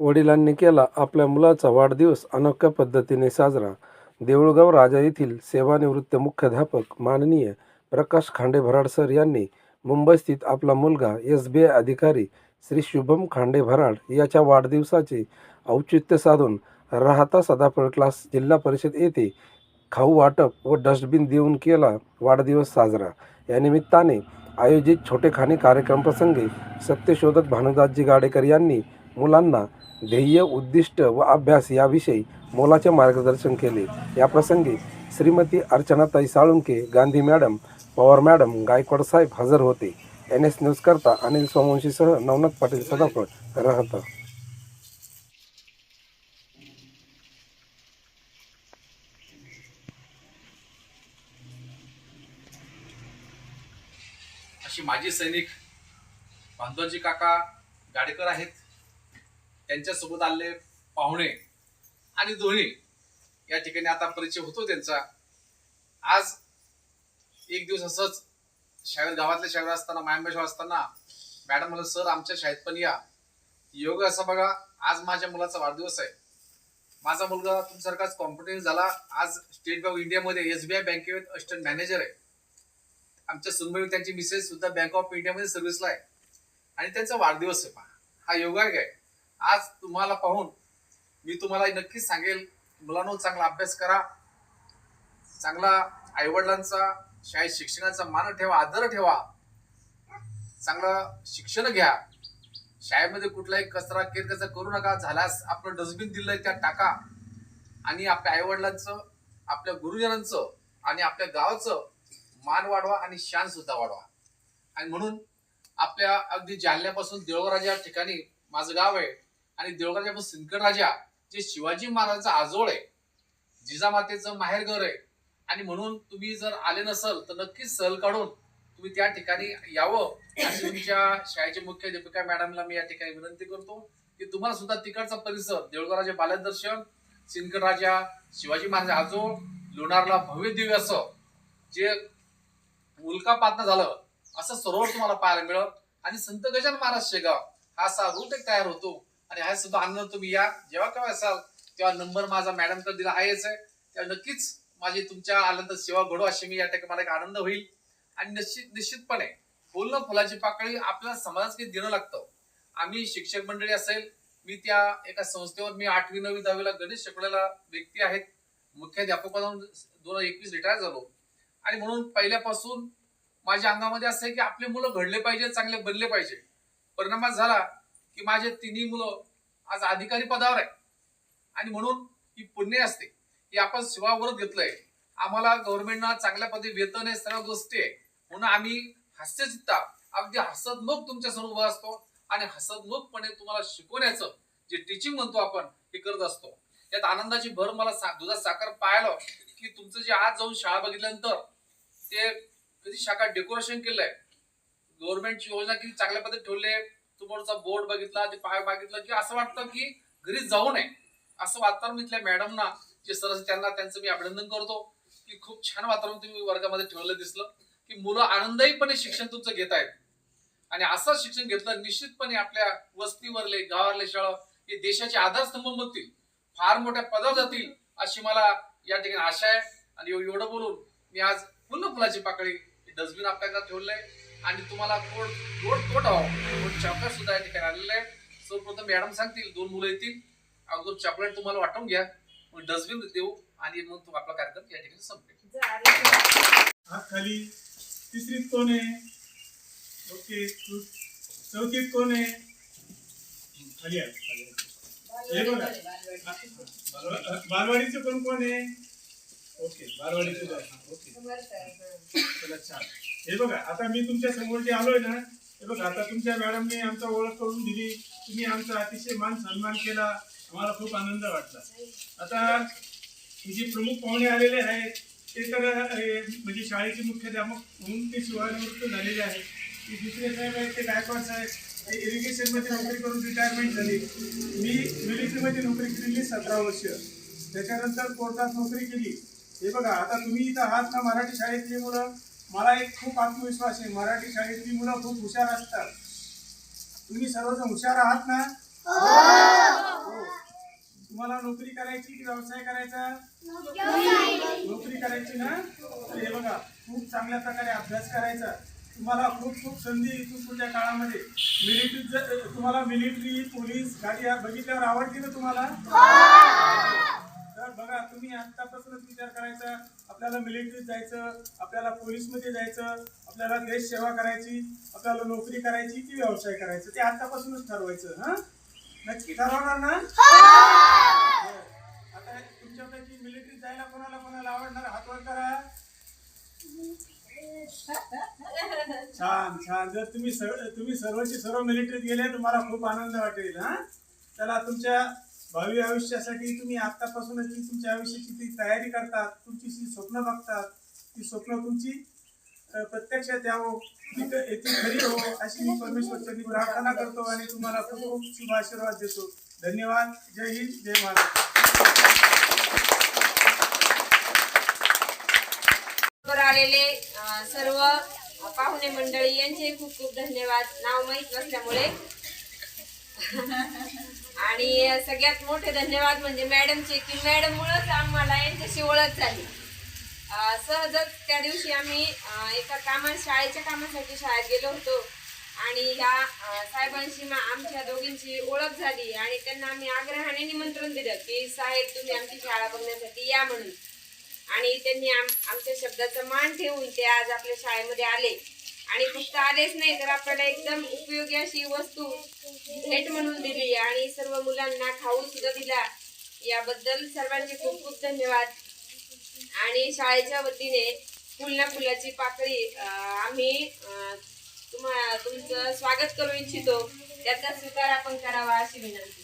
वडिलांनी केला आपल्या मुलाचा वाढदिवस अनोख्या पद्धतीने साजरा. देऊळगाव राजा येथील सेवानिवृत्त मुख्याध्यापक माननीय प्रकाश खांडे भराड सर यांनी मुंबईस्थित आपला मुलगा एस बी आय अधिकारी श्री शुभम खांडे भराड याच्या वाढदिवसाचे औचित्य साधून राहता सदाफळ क्लास जिल्हा परिषद येथे खाऊ वाटप व डस्टबिन देऊन केला वाढदिवस साजरा. या निमित्ताने आयोजित छोटेखानी कार्यक्रमप्रसंगी सत्यशोधक भानुदासजी गाडेकर यांनी मुलांना ध्येय उद्दिष्ट व अभ्यास याविषयी मोलाचे मार्गदर्शन केले. याप्रसंगी श्रीमती अर्चनाताई साळुंके गांधी मॅडम पवार मॅडम गायकवाड साहेब हजर होते. एन एस न्यूजकरता अनिल सोमवंशीसह नवनाथ पाटील सदाफळ राहता. अशी माजी सैनिक बांधवजी काका गाडेकर आहेत. त्यांच्यासोबत आलेले पाहुणे आणि दोन्ही. या ठिकाणी आता परिचय होतो त्यांचा. आज एक दिवस असंच शाळेत गावातल्या शाळेत असताना मायंबा असताना मॅडम म्हणलं सर आमच्या शाळेत पण या. योग असं बघा आज माझ्या मुलाचा वाढदिवस आहे. माझा मुलगा तुमच्यासारखाच कॉम्पिटेन्स झाला. आज स्टेट बँक ऑफ इंडियामध्ये एस बी आय बँकेत असिस्टंट मॅनेजर आहे. आमच्या सुनबाई त्यांची मिसेस सुद्धा बँक ऑफ इंडियामध्ये सर्व्हिसला आहे. आणि त्यांचा वाढदिवस आहे पहा. हा योगायोग आहे. आज तुम्हाला पाहून मी तुम्हाला नक्कीच सांगेल मुलांनो चांगला अभ्यास करा. चांगला आईवडिलांचा शाळेत शिक्षणाचा मान ठेवा आदर ठेवा. चांगलं शिक्षण घ्या. शाळेमध्ये कुठलाही कचरा केरकचरा करू नका. झाल्यास आपलं डस्टबिन दिलंय त्यात टाका. आणि आपल्या आईवडिलांचं आपल्या गुरुजनांचं आणि आपल्या गावाचं मान वाढवा आणि शान सुद्धा वाढवा. आणि म्हणून आपल्या अगदी जालन्यापासून देवळराजा ठिकाणी माझं गाव आहे. आणि देवळराजापासून सिंदखेड राजा जे शिवाजी महाराजांचा आजोळ आहे जिजामातेचं माहेरघर आहे आणि म्हणून तुम्ही जर आले नसल तर नक्कीच सहल काढून तुम्ही त्या ठिकाणी यावं. अशी तुमच्या शाळेचे मुख्याध्यापिका मॅडमला मी या ठिकाणी विनंती करतो की तुम्हाला सुद्धा तिकडचा परिसर देऊळगावराजा बालदर्शन सिंदखेड राजा शिवाजी महाराज आजोळ लोणारला भव्य दिव्य असं जे उल्कापातनं झालं असं सरोवर तुम्हाला पाहायला मिळत आणि संत गजान महाराज शेगाव हा असा रूट एक तयार होतो. आणि हा सुद्धा आनंद तुम्ही या. जेव्हा केव्हा असाल तेव्हा नंबर माझा मॅडमकडे दिला आहेच आहे. तेव्हा नक्कीच माझी तुमच्या आनंद सेवा घडो अशी मी या ठिकाणी मला एक आनंद होईल. आणि निश्चित निश्चितपणे फुलं फुलाची पाकळी आपल्याला समाजात काही देणं लागतं. आम्ही शिक्षक मंडळी असेल मी त्या एका संस्थेवर मी आठवी नववी दहावीला गणित शिकवलेला व्यक्ती आहेत. मुख्याध्यापक म्हणून दोन हजार एकवीस रिटायर झालो. आणि म्हणून पहिल्यापासून माझ्या अंगामध्ये असं आहे की आपले मुलं घडले पाहिजे चांगले बनले पाहिजे. परिणामात झाला. की माझे तिन्ही मुलं आज अधिकारी पदावर आहे आणि म्हणून ही पुण्य असते की आपण सेवा घेतलंय. आम्हाला गव्हर्नमेंटना चांगल्या पद्धती वेतन आहे सर्व गोष्टी आहे. म्हणून आम्ही हास्यचित्ता अगदी हसतमुख तुमच्यासमोर उभा असतो आणि हसतमुखपणे तुम्हाला शिकवण्याचं जे टीचिंग म्हणतो आपण हे करत असतो. यात आनंदाची भर मला सा- दुधात साखर पाहिलं की तुमचं जे आज जाऊन शाळा बघितल्यानंतर ते कधी शाखा डेकोरेशन केलंय. गव्हर्नमेंटची योजना किती चांगल्या पद्धतीने ठेवले समोरचा बोर्ड बघितला ते पाय बघितलं की असं वाटतं की घरी जाऊ नये. असं वातावरण इथल्या मॅडमना जे सरस त्यांना त्यांचं मी अभिनंदन करतो. की खूप छान वातावरण तुम्ही वर्गामध्ये ठेवलं दिसलं. की मुलं आनंदहीपणे शिक्षण तुमचं घेत आहेत. आणि असं शिक्षण घेतलं निश्चितपणे आपल्या वस्तीवरले गावावरले शाळा हे देशाचे आधारस्तंभ बनतील फार मोठ्या पदावर जातील अशी मला या ठिकाणी आशा आहे. आणि एवढं बोलून मी आज पुन्हा फुलाची पाकळी डस्टबिन आपल्याकडे ठेवलंय आणि तुम्हाला गोड गोड तोट हवा. गोड चॉकलेट सुद्धा या ठिकाणी आलेलं आहे सर्वप्रथम मॅडम सांगतील दोन मुलं येतील. अगोदर चॉकलेट तुम्हाला वाटून घ्या. मग डस्टबिन देऊ आणि मग तो आपला कार्यक्रम या ठिकाणी संपेल. हात खाली तिसरीत कोण आहे? ओके चौथीत कोण आहे? खाली हे बघा. बालवाडीचं कोण कोण आहे? ओके बालवाडीचं ओके. चला छान हे बघा आता मी तुमच्यासमोर जे आलोय ना हे बघा आता तुमच्या मॅडमने आमचा ओळख करून दिली. तुम्ही आमचा अतिशय मान सन्मान केला. आम्हाला खूप आनंद वाटला. आता हे जे प्रमुख पाहुणे आलेले आहेत ते तर म्हणजे शाळेचे मुख्याध्यापक म्हणून ते सेवानिवृत्त झालेले आहेत. ते दुसरे साहेब आहेत ते गायकवाड साहेब. ते इरिगेशनमध्ये नोकरी करून रिटायरमेंट झाली. मी मिलिटरीमध्ये नोकरी केलेली सतरा वर्ष. त्याच्यानंतर कोर्टात नोकरी केली. हे बघा आता तुम्ही इथं आहात ना मराठी शाळेतली मुलं. मला एक खूप आत्मविश्वास आहे. मराठी शाळेतली मुलं खूप हुशार असतात. तुम्ही सर्वजण हुशार आहात ना? करायची की व्यवसाय करायचा? नोकरी करायची ना? तर हे बघा खूप चांगल्या प्रकारे अभ्यास करायचा. तुम्हाला खूप खूप संधी इथून पुढच्या काळामध्ये. मिलिटरी तुम्हाला मिलिटरी पोलीस गाडी बघितल्यावर आवडते ना तुम्हाला? बघा तुम्ही आतापासूनच विचार करायचा आपल्याला मिलिटरीत जायचं आपल्याला पोलीसमध्ये जायचं आपल्याला देश सेवा करायची आपल्याला नोकरी करायची की व्यवसाय करायचं. ते आतापासूनच ठरवायचं हा? नक्की ठरवणार ना? आता तुमच्यापैकी मिलिटरीत जायला कोणाला कोणाला आवडणार? हातवर करा. छान छान. जर तुम्ही सर्व तुम्ही सर्वची सर्व मिलिटरीत गेले तुम्हाला खूप आनंद वाटेल हा? चला तुमच्या भावी आयुष्यासाठी तुम्ही आतापासूनच जी तुमच्या आयुष्याची ती तयारी करतात तुमची जी स्वप्न बघतात ती स्वप्न तुमची प्रत्यक्षात यावं येथे खरी हो अशी मी परमेश्वरची प्रार्थना करतो आणि तुम्हाला खूप खूप शुभ आशीर्वाद देतो. धन्यवाद. जय हिंद जय महाराष्ट्र आलेले सर्व पाहुणे मंडळी यांचे खूप खूप धन्यवाद. नाव माहीत नसल्यामुळे. आणि सगळ्यात मोठे धन्यवाद म्हणजे मॅडमचे की मॅडममुळंच आम्हाला यांच्याशी ओळख झाली. सहजच त्या दिवशी आम्ही एका कामा शाळेच्या कामासाठी शाळेत गेलो होतो. आणि ह्या साहेबांशी मा- आमच्या दोघींची ओळख झाली आणि त्यांना आम्ही आग्रहाने निमंत्रण दिलं की साहेब तुम्ही आमची शाळा बघण्यासाठी या म्हणून. आणि त्यांनी आम आमच्या शब्दाचा मान ठेवून ते आज आपल्या शाळेमध्ये आले. आणि फक्त आलेच नाही तर आपल्याला एकदम उपयोगी अशी वस्तू भेट म्हणून दिली. आणि सर्व मुलांना खाऊ सुद्धा दिला. याबद्दल सर्वांचे खूप खूप धन्यवाद. आणि शाळेच्या वतीने फुलना फुलाची पाकळी आम्ही तुम्हा तुमचं स्वागत करू इच्छितो. त्याचा स्वीकार आपण करावा अशी विनंती.